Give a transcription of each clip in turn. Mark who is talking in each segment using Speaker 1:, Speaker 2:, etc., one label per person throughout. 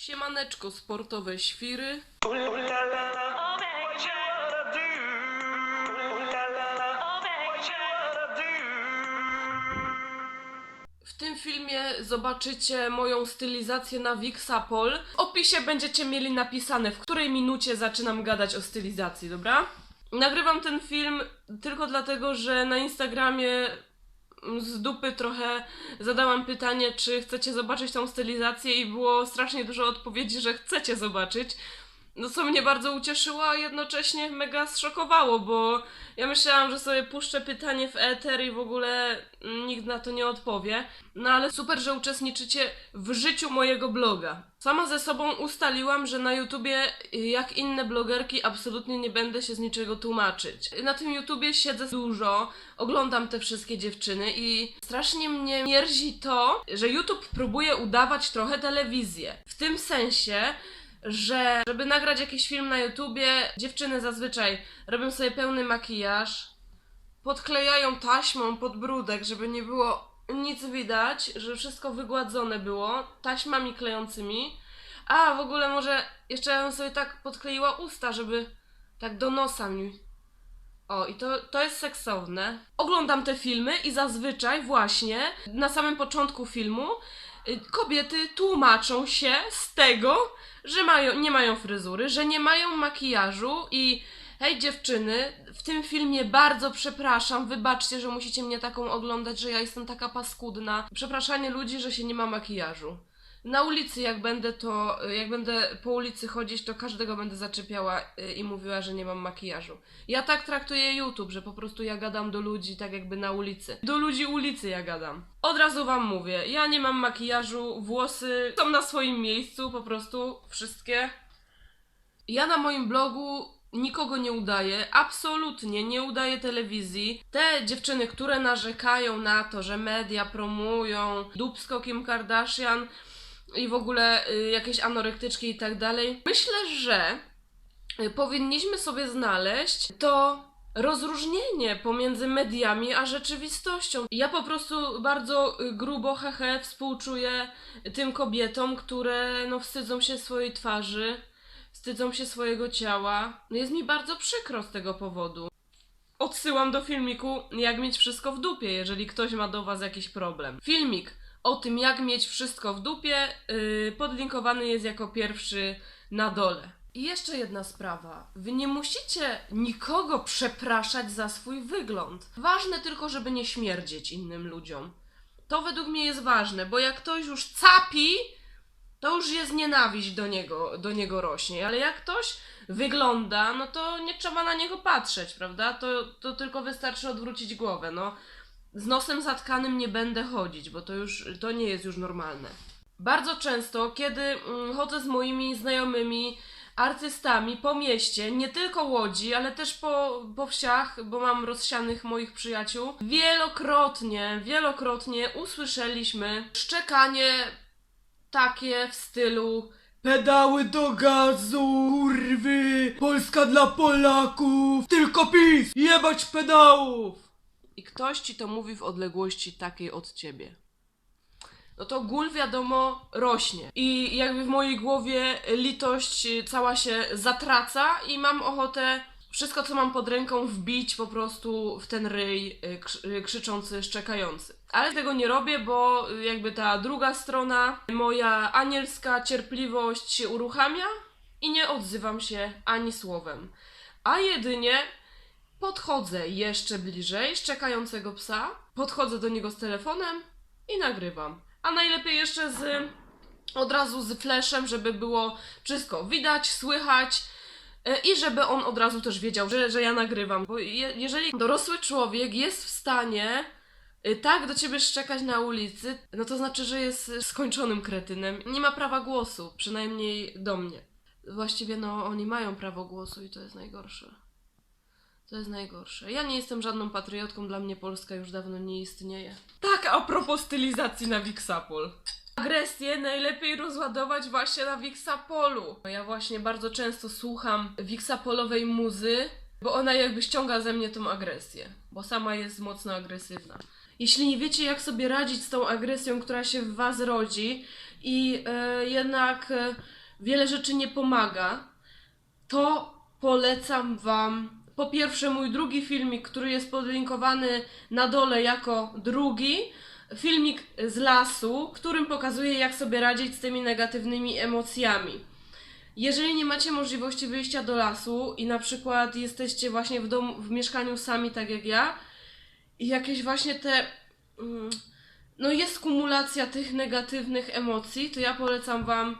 Speaker 1: Siemaneczko, sportowe świry. W tym filmie zobaczycie moją stylizację na Wixapol. W opisie będziecie mieli napisane, w której minucie zaczynam gadać o stylizacji, dobra? Nagrywam ten film tylko dlatego, że na Instagramie z dupy trochę zadałam pytanie, czy chcecie zobaczyć tą stylizację i było strasznie dużo odpowiedzi, że chcecie zobaczyć. No co mnie bardzo ucieszyło, a jednocześnie mega zszokowało, bo ja myślałam, że sobie puszczę pytanie w eter i w ogóle nikt na to nie odpowie. No ale super, że uczestniczycie w życiu mojego bloga. Sama ze sobą ustaliłam, że na YouTubie, jak inne blogerki, absolutnie nie będę się z niczego tłumaczyć. Na tym YouTubie siedzę dużo, oglądam te wszystkie dziewczyny i strasznie mnie mierzi to, że YouTube próbuje udawać trochę telewizję. W tym sensie, że żeby nagrać jakiś film na YouTubie, dziewczyny zazwyczaj robią sobie pełny makijaż, podklejają taśmą podbródek, żeby nie było nic widać, żeby wszystko wygładzone było taśmami klejącymi. A w ogóle może jeszcze ja bym sobie tak podkleiła usta, żeby tak do nosa mi. O, i to, to jest seksowne. Oglądam te filmy i zazwyczaj właśnie na samym początku filmu kobiety tłumaczą się z tego, że mają, nie mają fryzury, że nie mają makijażu i hej dziewczyny, w tym filmie bardzo przepraszam, wybaczcie, że musicie mnie taką oglądać, że ja jestem taka paskudna. Przepraszanie ludzi, że się nie ma makijażu. Na ulicy jak będę to, jak będę po ulicy chodzić, to każdego będę zaczepiała y, i mówiła, że nie mam makijażu. Ja tak traktuję YouTube, że po prostu ja gadam do ludzi tak jakby na ulicy. Do ludzi ulicy ja gadam. Od razu wam mówię, ja nie mam makijażu, włosy są na swoim miejscu, po prostu wszystkie. Ja na moim blogu nikogo nie udaję, absolutnie nie udaję telewizji. Te dziewczyny, które narzekają na to, że media promują dupsko Kim Kardashian i w ogóle y, jakieś anorektyczki i tak dalej, myślę, że y, powinniśmy sobie znaleźć to rozróżnienie pomiędzy mediami a rzeczywistością. Ja po prostu bardzo y, grubo hehe współczuję tym kobietom, które no wstydzą się swojej twarzy, wstydzą się swojego ciała. No jest mi bardzo przykro z tego powodu. Odsyłam do filmiku Jak mieć wszystko w dupie, jeżeli ktoś ma do was jakiś problem. Filmik o tym, jak mieć wszystko w dupie, yy, podlinkowany jest jako pierwszy na dole. I jeszcze jedna sprawa. Wy nie musicie nikogo przepraszać za swój wygląd. Ważne tylko, żeby nie śmierdzieć innym ludziom. To według mnie jest ważne, bo jak ktoś już capi, to już jest nienawiść do niego, do niego rośnie. Ale jak ktoś wygląda, no to nie trzeba na niego patrzeć, prawda? To, to tylko wystarczy odwrócić głowę. No, z nosem zatkanym nie będę chodzić, bo to już to nie jest już normalne. Bardzo często, kiedy mm, chodzę z moimi znajomymi artystami po mieście, nie tylko Łodzi, ale też po, po wsiach, bo mam rozsianych moich przyjaciół, wielokrotnie, wielokrotnie usłyszeliśmy szczekanie takie w stylu Pedały do gazu, kurwy! Polska dla Polaków! Tylko PiS! Jebać pedałów! I ktoś ci to mówi w odległości takiej od ciebie. No to gól wiadomo rośnie. I jakby w mojej głowie litość cała się zatraca i mam ochotę wszystko, co mam pod ręką, wbić po prostu w ten ryj y, y, krzyczący, szczekający. Ale tego nie robię, bo y, jakby ta druga strona, moja anielska cierpliwość się uruchamia i nie odzywam się ani słowem. A jedynie podchodzę jeszcze bliżej szczekającego psa, podchodzę do niego z telefonem i nagrywam. A najlepiej jeszcze z od razu z flashem, żeby było wszystko widać, słychać. E, I żeby on od razu też wiedział, że, że ja nagrywam. Bo je, jeżeli dorosły człowiek jest w stanie y, tak do ciebie szczekać na ulicy, no to znaczy, że jest skończonym kretynem. Nie ma prawa głosu, przynajmniej do mnie. Właściwie no, oni mają prawo głosu i to jest najgorsze. To jest najgorsze. Ja nie jestem żadną patriotką, dla mnie Polska już dawno nie istnieje. Tak, a propos stylizacji na Wixapol. Agresję najlepiej rozładować właśnie na Wixapolu. Ja właśnie bardzo często słucham Wixapolowej muzy, bo ona jakby ściąga ze mnie tą agresję, bo sama jest mocno agresywna. Jeśli nie wiecie, jak sobie radzić z tą agresją, która się w was rodzi, i e, jednak e, wiele rzeczy nie pomaga, to polecam Wam po pierwsze mój drugi filmik, który jest podlinkowany na dole jako drugi. Filmik z lasu, którym pokazuję, jak sobie radzić z tymi negatywnymi emocjami. Jeżeli nie macie możliwości wyjścia do lasu i na przykład jesteście właśnie w domu, w mieszkaniu sami, tak jak ja, i jakieś właśnie te. mm, No jest kumulacja tych negatywnych emocji, to ja polecam Wam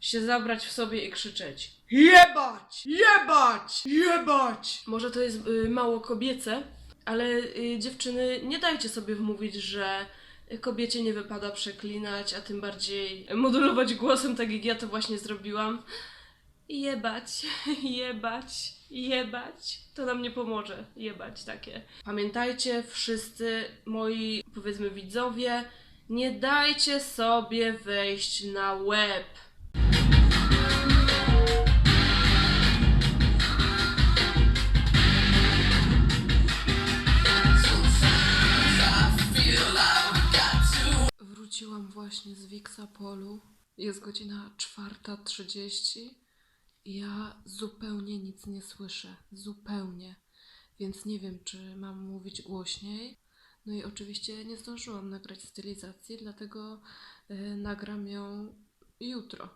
Speaker 1: się zabrać w sobie i krzyczeć.
Speaker 2: Jebać! Jebać! Jebać!
Speaker 1: Może to jest y, mało kobiece, ale y, dziewczyny, nie dajcie sobie wmówić, że kobiecie nie wypada przeklinać, a tym bardziej modulować głosem, tak jak ja to właśnie zrobiłam. Jebać, jebać, jebać. To nam nie pomoże, jebać takie. Pamiętajcie, wszyscy moi, powiedzmy, widzowie, nie dajcie sobie wejść na łeb. Wróciłam właśnie z Wixapolu. Jest godzina 4.30 i ja zupełnie nic nie słyszę. Zupełnie. Więc nie wiem, czy mam mówić głośniej. No i oczywiście nie zdążyłam nagrać stylizacji, dlatego y, nagram ją jutro.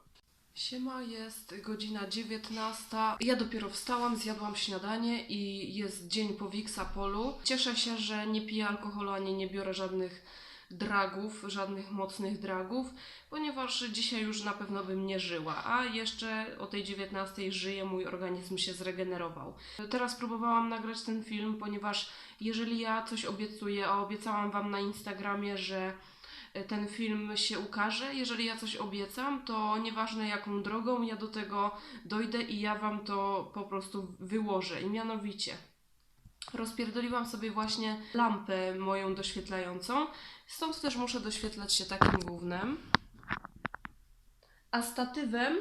Speaker 1: Siema, jest godzina 19. Ja dopiero wstałam, zjadłam śniadanie i jest dzień po Wixapolu. Cieszę się, że nie piję alkoholu ani nie biorę żadnych dragów, żadnych mocnych dragów, ponieważ dzisiaj już na pewno bym nie żyła, a jeszcze o tej 19 żyję, mój organizm się zregenerował. Teraz próbowałam nagrać ten film, ponieważ jeżeli ja coś obiecuję, a obiecałam Wam na Instagramie, że ten film się ukaże, jeżeli ja coś obiecam, to nieważne jaką drogą ja do tego dojdę i ja Wam to po prostu wyłożę. I mianowicie rozpierdoliłam sobie właśnie lampę moją doświetlającą, stąd też muszę doświetlać się takim głównym. A statywem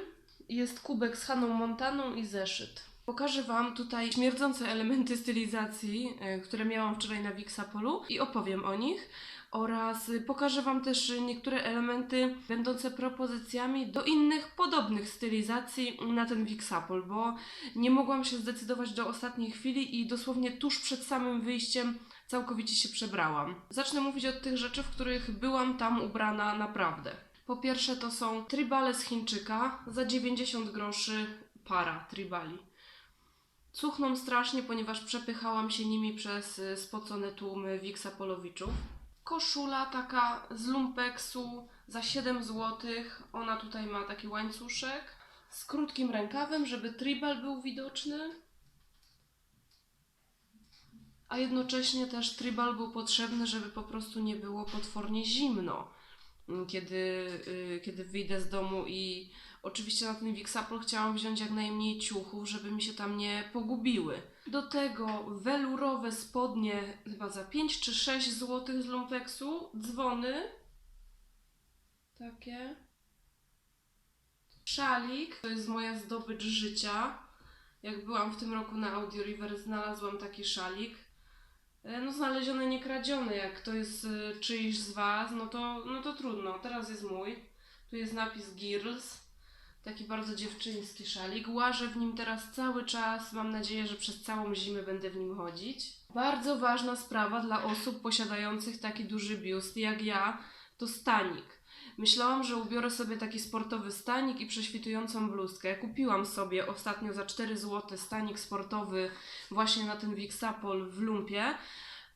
Speaker 1: jest kubek z Haną Montaną i zeszyt. Pokażę Wam tutaj śmierdzące elementy stylizacji, e, które miałam wczoraj na Wixapolu i opowiem o nich. Oraz pokażę Wam też niektóre elementy będące propozycjami do innych podobnych stylizacji na ten Wixapol, bo nie mogłam się zdecydować do ostatniej chwili i dosłownie tuż przed samym wyjściem całkowicie się przebrałam. Zacznę mówić od tych rzeczy, w których byłam tam ubrana naprawdę. Po pierwsze to są tribale z Chińczyka za 90 groszy para tribali. Cuchną strasznie, ponieważ przepychałam się nimi przez y, spocone tłumy Wixapolowiczów. Koszula taka z lumpeksu za 7 zł. Ona tutaj ma taki łańcuszek z krótkim rękawem, żeby tribal był widoczny. A jednocześnie też tribal był potrzebny, żeby po prostu nie było potwornie zimno, mm, kiedy, y, kiedy wyjdę z domu i oczywiście na ten Wixapol chciałam wziąć jak najmniej ciuchów, żeby mi się tam nie pogubiły. Do tego welurowe spodnie chyba za 5 czy 6 zł z lumpeksu, dzwony takie. Szalik, to jest moja zdobycz życia. Jak byłam w tym roku na Audio River, znalazłam taki szalik. E, No znaleziony, nie kradziony. Jak to jest czyjś z Was, no to, no to trudno. Teraz jest mój. Tu jest napis Girls. Taki bardzo dziewczyński szalik. Łażę w nim teraz cały czas. Mam nadzieję, że przez całą zimę będę w nim chodzić. Bardzo ważna sprawa dla osób posiadających taki duży biust jak ja, to stanik. Myślałam, że ubiorę sobie taki sportowy stanik i prześwitującą bluzkę. Kupiłam sobie ostatnio za 4 zł stanik sportowy właśnie na ten Wixapol w lumpie,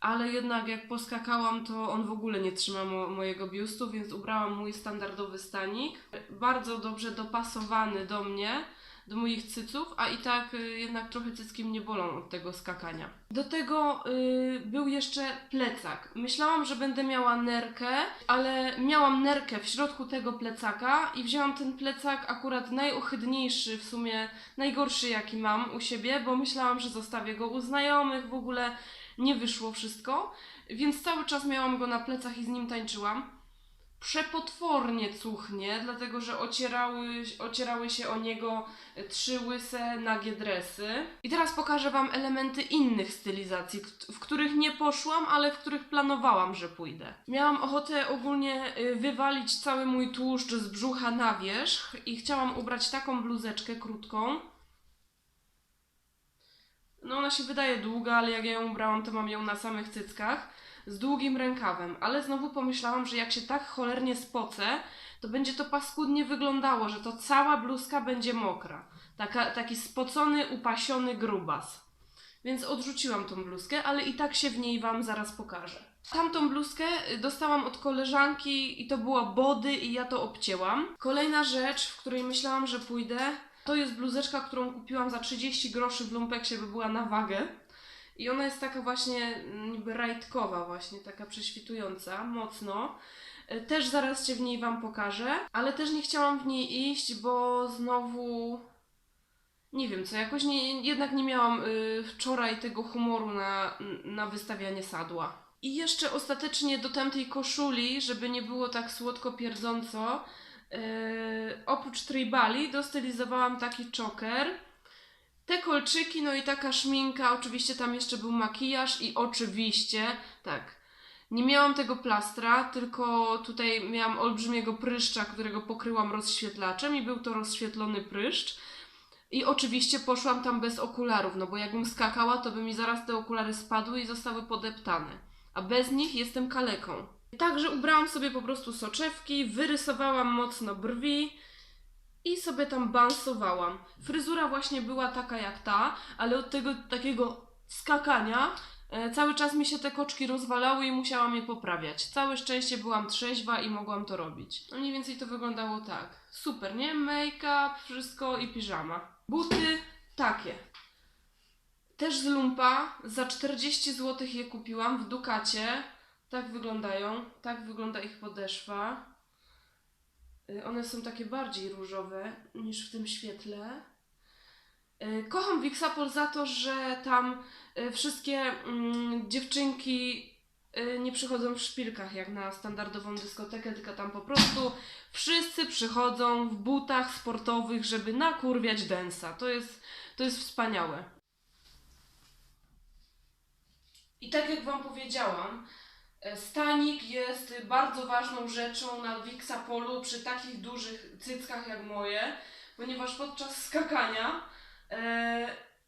Speaker 1: ale jednak jak poskakałam, to on w ogóle nie trzyma mo- mojego biustu, więc ubrałam mój standardowy stanik. Bardzo dobrze dopasowany do mnie, do moich cyców, a i tak y, jednak trochę cycki mnie bolą od tego skakania. Do tego y, był jeszcze plecak. Myślałam, że będę miała nerkę, ale miałam nerkę w środku tego plecaka i wzięłam ten plecak akurat najohydniejszy, w sumie najgorszy jaki mam u siebie, bo myślałam, że zostawię go u znajomych, w ogóle nie wyszło wszystko, więc cały czas miałam go na plecach i z nim tańczyłam. przepotwornie cuchnie, dlatego że ocierały, ocierały się o niego trzy łyse nagie dresy. I teraz pokażę Wam elementy innych stylizacji, w- których nie poszłam, ale w których planowałam, że pójdę. Miałam ochotę ogólnie y, wywalić cały mój tłuszcz z brzucha na wierzch i chciałam ubrać taką bluzeczkę krótką. No ona się wydaje długa, ale jak ja ją ubrałam, to mam ją na samych cyckach z długim rękawem, ale znowu pomyślałam, że jak się tak cholernie spocę, to będzie to paskudnie wyglądało, że to cała bluzka będzie mokra. Taka, taki spocony, upasiony grubas. Więc odrzuciłam tą bluzkę, ale i tak się w niej Wam zaraz pokażę. Tamtą bluzkę dostałam od koleżanki i to była body i ja to obcięłam. Kolejna rzecz, w której myślałam, że pójdę, to jest bluzeczka, którą kupiłam za 30 groszy w lumpeksie, by była na wagę. I ona jest taka właśnie mm, niby rajtkowa właśnie, taka prześwitująca, mocno. E, Też zaraz się w niej Wam pokażę, ale też nie chciałam w niej iść, bo znowu... Nie wiem co, jakoś nie, jednak nie miałam y, wczoraj tego humoru na, na wystawianie sadła. I jeszcze ostatecznie do tamtej koszuli, żeby nie było tak słodko pierdząco, oprócz tribali dostylizowałam taki choker. Te kolczyki, no i taka szminka, oczywiście tam jeszcze był makijaż i oczywiście, tak, nie miałam tego plastra, tylko tutaj miałam olbrzymiego pryszcza, którego pokryłam rozświetlaczem i był to rozświetlony pryszcz. I oczywiście poszłam tam bez okularów, no bo jakbym skakała, to by mi zaraz te okulary spadły i zostały podeptane. A bez nich jestem kaleką. Także ubrałam sobie po prostu soczewki, wyrysowałam mocno brwi i sobie tam bansowałam. Fryzura właśnie była taka jak ta, ale od tego takiego skakania e, cały czas mi się te koczki rozwalały i musiałam je poprawiać. Całe szczęście byłam trzeźwa i mogłam to robić. No mniej więcej to wyglądało tak. Super, nie? Make-up, wszystko i piżama. Buty takie. Też z lumpa. Za 40 zł je kupiłam w Dukacie. Tak wyglądają. Tak wygląda ich podeszwa. Y, One są takie bardziej różowe niż w tym świetle. Y, Kocham Wixapol za to, że tam y, wszystkie mm, dziewczynki nie przychodzą w szpilkach jak na standardową dyskotekę, tylko tam po prostu wszyscy przychodzą w butach sportowych, żeby nakurwiać densa. To jest, to jest wspaniałe. I tak jak Wam powiedziałam, stanik jest bardzo ważną rzeczą na Wixapolu przy takich dużych cyckach jak moje, ponieważ podczas skakania e,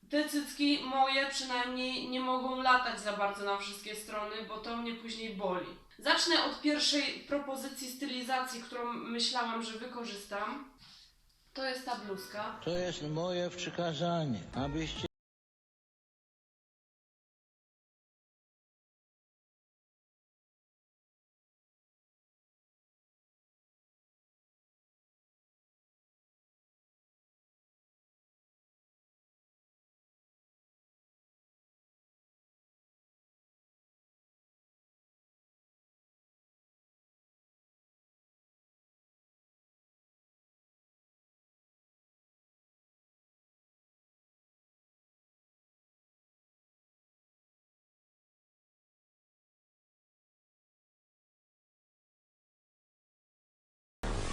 Speaker 1: te cycki moje przynajmniej nie mogą latać za bardzo na wszystkie strony, bo to mnie później boli. Zacznę od pierwszej propozycji stylizacji, którą myślałam, że wykorzystam. To jest ta bluzka.
Speaker 3: To jest moje przykazanie, abyście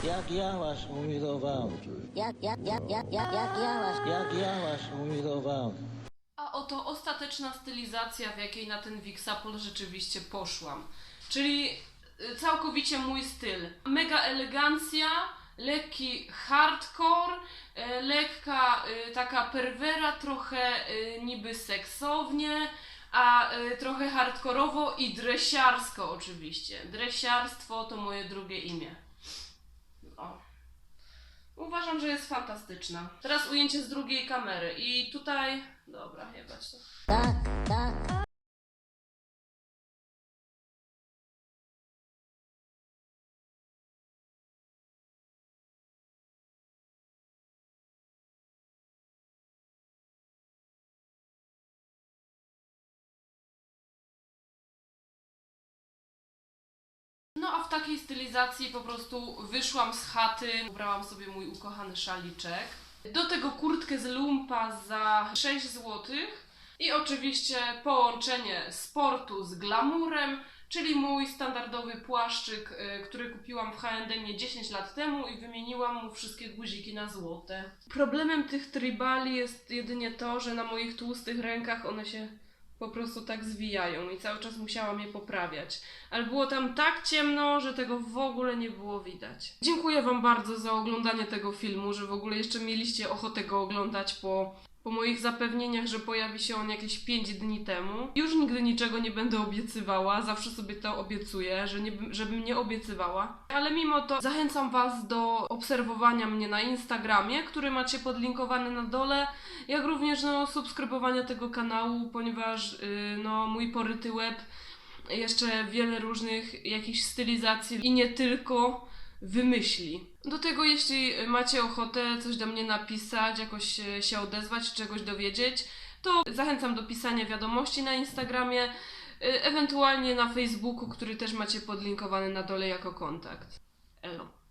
Speaker 3: jak ja was umiłowałem,
Speaker 4: Jak, jak, jak, jak, jak, jak ja was
Speaker 3: jak ja was umiłowałem.
Speaker 1: A oto ostateczna stylizacja, w jakiej na ten Wixapol rzeczywiście poszłam. Czyli y, całkowicie mój styl. Mega elegancja, lekki hardcore, y, lekka y, taka perwera, trochę niby seksownie, a trochę hardkorowo i dresiarsko oczywiście. Dresiarstwo to moje drugie imię. O. Uważam, że jest fantastyczna. Teraz ujęcie z drugiej kamery i tutaj... Dobra, jebać to.
Speaker 4: tak, tak,
Speaker 1: No a w takiej stylizacji po prostu wyszłam z chaty, ubrałam sobie mój ukochany szaliczek. Do tego kurtkę z lumpa za 6 zł. I oczywiście połączenie sportu z glamurem, czyli mój standardowy płaszczyk, y, który kupiłam w H&M 10 lat temu i wymieniłam mu wszystkie guziki na złote. Problemem tych tribali jest jedynie to, że na moich tłustych rękach one się po prostu tak zwijają i cały czas musiałam je poprawiać. Ale było tam tak ciemno, że tego w ogóle nie było widać. Dziękuję Wam bardzo za oglądanie tego filmu, że w ogóle jeszcze mieliście ochotę go oglądać po, po moich zapewnieniach, że pojawi się on jakieś 5 dni temu. Już nigdy niczego nie będę obiecywała, zawsze sobie to obiecuję, że nie, żebym nie obiecywała. Ale mimo to zachęcam Was do obserwowania mnie na Instagramie, który macie podlinkowany na dole, jak również no, subskrybowania tego kanału, ponieważ yy, no, mój poryty web jeszcze wiele różnych jakichś stylizacji i nie tylko wymyśli. Do tego, jeśli macie ochotę coś do mnie napisać, jakoś e, się odezwać, czegoś dowiedzieć, to zachęcam do pisania wiadomości na Instagramie, e, ewentualnie na Facebooku, który też macie podlinkowany na dole jako kontakt. Elo.